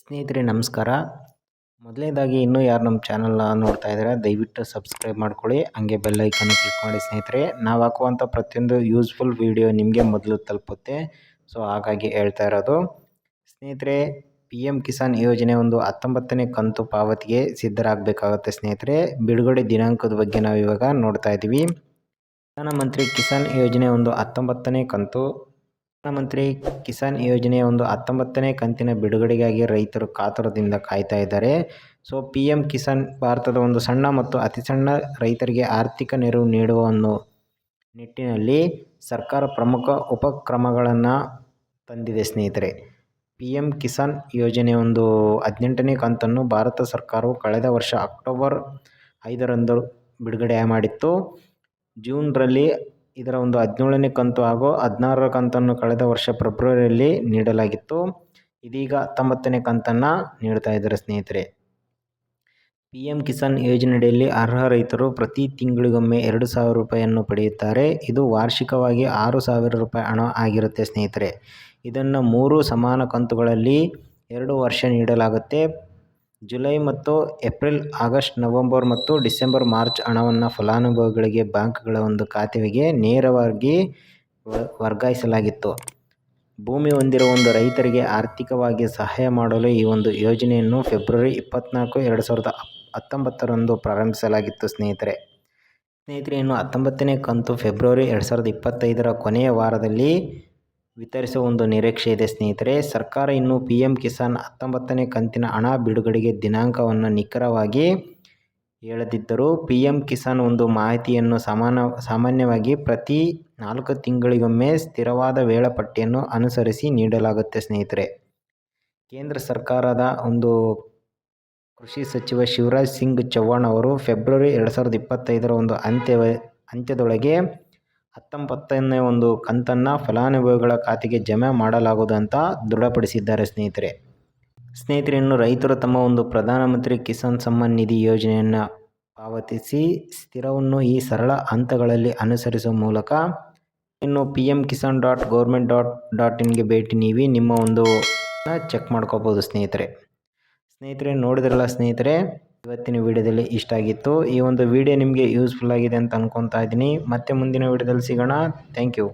ಸ್ನೇಹಿತರೆ, ನಮಸ್ಕಾರ. ಮೊದಲನೇದಾಗಿ ಇನ್ನೂ ಯಾರು ನಮ್ಮ ಚಾನಲ್ನ ನೋಡ್ತಾ ಇದ್ದಾರೆ, ದಯವಿಟ್ಟು ಸಬ್ಸ್ಕ್ರೈಬ್ ಮಾಡ್ಕೊಳ್ಳಿ, ಹಾಗೆ ಬೆಲ್ ಐಕನ್ ಕ್ಲಿಕ್ ಮಾಡಿ ಸ್ನೇಹಿತರೆ. ನಾವು ಹಾಕುವಂಥ ಪ್ರತಿಯೊಂದು ಯೂಸ್ಫುಲ್ ವಿಡಿಯೋ ನಿಮಗೆ ಮೊದಲು ತಲುಪುತ್ತೆ. ಸೊ ಹಾಗಾಗಿ ಹೇಳ್ತಾ ಇರೋದು. ಸ್ನೇಹಿತರೆ ಪಿ ಎಂ ಕಿಸಾನ್ ಯೋಜನೆ ಒಂದು ಹತ್ತೊಂಬತ್ತನೇ ಕಂತು ಪಾವತಿಗೆ ಸಿದ್ಧರಾಗಬೇಕಾಗುತ್ತೆ ಸ್ನೇಹಿತರೆ. ಬಿಡುಗಡೆ ದಿನಾಂಕದ ಬಗ್ಗೆ ನಾವು ಇವಾಗ ನೋಡ್ತಾ ಇದ್ದೀವಿ. ಪ್ರಧಾನಮಂತ್ರಿ ಕಿಸಾನ್ ಯೋಜನೆ ಒಂದು ಹತ್ತೊಂಬತ್ತನೇ ಕಂತು ಪ್ರಧಾನಮಂತ್ರಿ ಕಿಸಾನ್ ಯೋಜನೆಯ ಒಂದು ಹತ್ತೊಂಬತ್ತನೇ ಕಂತಿನ ಬಿಡುಗಡೆಗಾಗಿ ರೈತರು ಕಾತುರದಿಂದ ಕಾಯ್ತಾ ಇದ್ದಾರೆ. ಸೊ ಪಿ ಎಂ ಕಿಸಾನ್ ಭಾರತದ ಒಂದು ಸಣ್ಣ ಮತ್ತು ಅತಿ ಸಣ್ಣ ರೈತರಿಗೆ ಆರ್ಥಿಕ ನೆರವು ನೀಡುವ ಒಂದು ನಿಟ್ಟಿನಲ್ಲಿ ಸರ್ಕಾರ ಪ್ರಮುಖ ಉಪಕ್ರಮಗಳನ್ನು ತಂದಿದೆ ಸ್ನೇಹಿತರೆ. ಪಿ ಎಂ ಕಿಸಾನ್ ಯೋಜನೆ ಒಂದು ಹದಿನೆಂಟನೇ ಕಂತನ್ನು ಭಾರತ ಸರ್ಕಾರವು ಕಳೆದ ವರ್ಷ ಅಕ್ಟೋಬರ್ ಐದರಂದು ಬಿಡುಗಡೆ ಮಾಡಿತ್ತು. ಜೂನ್ರಲ್ಲಿ ಇದರ ಒಂದು ಹದಿನೇಳನೇ ಕಂತು ಹಾಗೂ ಹದಿನಾರರ ಕಂತನ್ನು ಕಳೆದ ವರ್ಷ ಫೆಬ್ರವರಿಯಲ್ಲಿ ನೀಡಲಾಗಿತ್ತು. ಇದೀಗ ಹತ್ತೊಂಬತ್ತನೇ ಕಂತನ್ನು ನೀಡ್ತಾ ಇದ್ದಾರೆ ಸ್ನೇಹಿತರೆ. ಪಿ ಎಂ ಕಿಸಾನ್ ಯೋಜನೆಯಡಿಯಲ್ಲಿ ಅರ್ಹ ರೈತರು ಪ್ರತಿ ತಿಂಗಳಿಗೊಮ್ಮೆ ಎರಡು ಸಾವಿರ ರೂಪಾಯಿಯನ್ನು ಪಡೆಯುತ್ತಾರೆ. ಇದು ವಾರ್ಷಿಕವಾಗಿ ಆರು ಸಾವಿರ ರೂಪಾಯಿ ಹಣ ಆಗಿರುತ್ತೆ ಸ್ನೇಹಿತರೆ. ಇದನ್ನು ಮೂರು ಸಮಾನ ಕಂತುಗಳಲ್ಲಿ ಎರಡು ವರ್ಷ ನೀಡಲಾಗುತ್ತೆ. ಜುಲೈ ಮತ್ತು ಏಪ್ರಿಲ್, ಆಗಸ್ಟ್, ನವೆಂಬರ್ ಮತ್ತು ಡಿಸೆಂಬರ್, ಮಾರ್ಚ್ ಹಣವನ್ನು ಫಲಾನುಭವಿಗಳಿಗೆ ಬ್ಯಾಂಕ್ಗಳ ಒಂದು ಖಾತೆಗೆ ನೇರವಾಗಿ ವರ್ಗಾಯಿಸಲಾಗಿತ್ತು. ಭೂಮಿ ಹೊಂದಿರುವ ಒಂದು ರೈತರಿಗೆ ಆರ್ಥಿಕವಾಗಿ ಸಹಾಯ ಮಾಡಲು ಈ ಒಂದು ಯೋಜನೆಯನ್ನು ಫೆಬ್ರವರಿ ಇಪ್ಪತ್ತ್ನಾಲ್ಕು ಎರಡು ಸಾವಿರದ ಹತ್ತೊಂಬತ್ತರಂದು ಪ್ರಾರಂಭಿಸಲಾಗಿತ್ತು, ಸ್ನೇಹಿತರೆ. ಸ್ನೇಹಿತರೆ, ಇನ್ನು ಹತ್ತೊಂಬತ್ತನೇ ಕಂತು ಫೆಬ್ರವರಿ ಎರಡು ಸಾವಿರದ ಇಪ್ಪತ್ತೈದರ ಕೊನೆಯ ವಾರದಲ್ಲಿ ವಿತರಿಸುವ ಒಂದು ನಿರೀಕ್ಷೆ ಇದೆ, ಸ್ನೇಹಿತರೆ. ಸರ್ಕಾರ ಇನ್ನು ಪಿ ಎಂ ಕಿಸಾನ್ ಹತ್ತೊಂಬತ್ತನೇ ಕಂತಿನ ಹಣ ಬಿಡುಗಡೆಗೆ ದಿನಾಂಕವನ್ನು ನಿಖರವಾಗಿ ಹೇಳದಿದ್ದರೂ ಪಿ ಎಂ ಕಿಸಾನ್ ಒಂದು ಮಾಹಿತಿಯನ್ನು ಸಮಾನ, ಸಾಮಾನ್ಯವಾಗಿ ಪ್ರತಿ ನಾಲ್ಕು ತಿಂಗಳಿಗೊಮ್ಮೆ ಸ್ಥಿರವಾದ ವೇಳಾಪಟ್ಟಿಯನ್ನು ಅನುಸರಿಸಿ ನೀಡಲಾಗುತ್ತೆ, ಸ್ನೇಹಿತರೆ. ಕೇಂದ್ರ ಸರ್ಕಾರದ ಒಂದು ಕೃಷಿ ಸಚಿವ ಶಿವರಾಜ್ ಸಿಂಗ್ ಚೌಹಾಣ್ ಅವರು ಫೆಬ್ರವರಿ ಎರಡು ಸಾವಿರದ ಇಪ್ಪತ್ತೈದರ ಒಂದು ಅಂತ್ಯ ಅಂತ್ಯದೊಳಗೆ ಹತ್ತೊಂಬತ್ತನೇ ಒಂದು ಕಂತನ್ನು ಫಲಾನುಭವಿಗಳ ಖಾತೆಗೆ ಜಮೆ ಮಾಡಲಾಗುವುದು ಅಂತ ದೃಢಪಡಿಸಿದ್ದಾರೆ ಸ್ನೇಹಿತರೆ. ಸ್ನೇಹಿತರೆ, ಇನ್ನು ರೈತರು ತಮ್ಮ ಒಂದು ಪ್ರಧಾನಮಂತ್ರಿ ಕಿಸಾನ್ ಸಮ್ಮಾನ್ ನಿಧಿ ಯೋಜನೆಯನ್ನು ಪಾವತಿಸಿ ಸ್ಥಿರವನ್ನು ಈ ಸರಳ ಹಂತಗಳಲ್ಲಿ ಅನುಸರಿಸುವ ಮೂಲಕ ಇನ್ನು P M Kisan dot government dot dot ಇನ್ಗೆ ಭೇಟಿ ನೀವಿ ನಿಮ್ಮ ಒಂದು ಚೆಕ್ ಮಾಡ್ಕೋಬೋದು ಸ್ನೇಹಿತರೆ. ಸ್ನೇಹಿತರೆ, ನೋಡಿದ್ರಲ್ಲ ಸ್ನೇಹಿತರೆ ಇವತ್ತಿನ ವಿಡಿಯೋದಲ್ಲಿ ಇಷ್ಟ ಆಗಿತ್ತು. ಈ ಒಂದು ವಿಡಿಯೋ ನಿಮಗೆ ಯೂಸ್ಫುಲ್ ಆಗಿದೆ ಅಂತ ಅನ್ಕೊತಾ ಇದ್ದೀನಿ. ಮತ್ತೆ ಮುಂದಿನ ವಿಡಿಯೋದಲ್ಲಿ ಸಿಗೋಣ. Thank you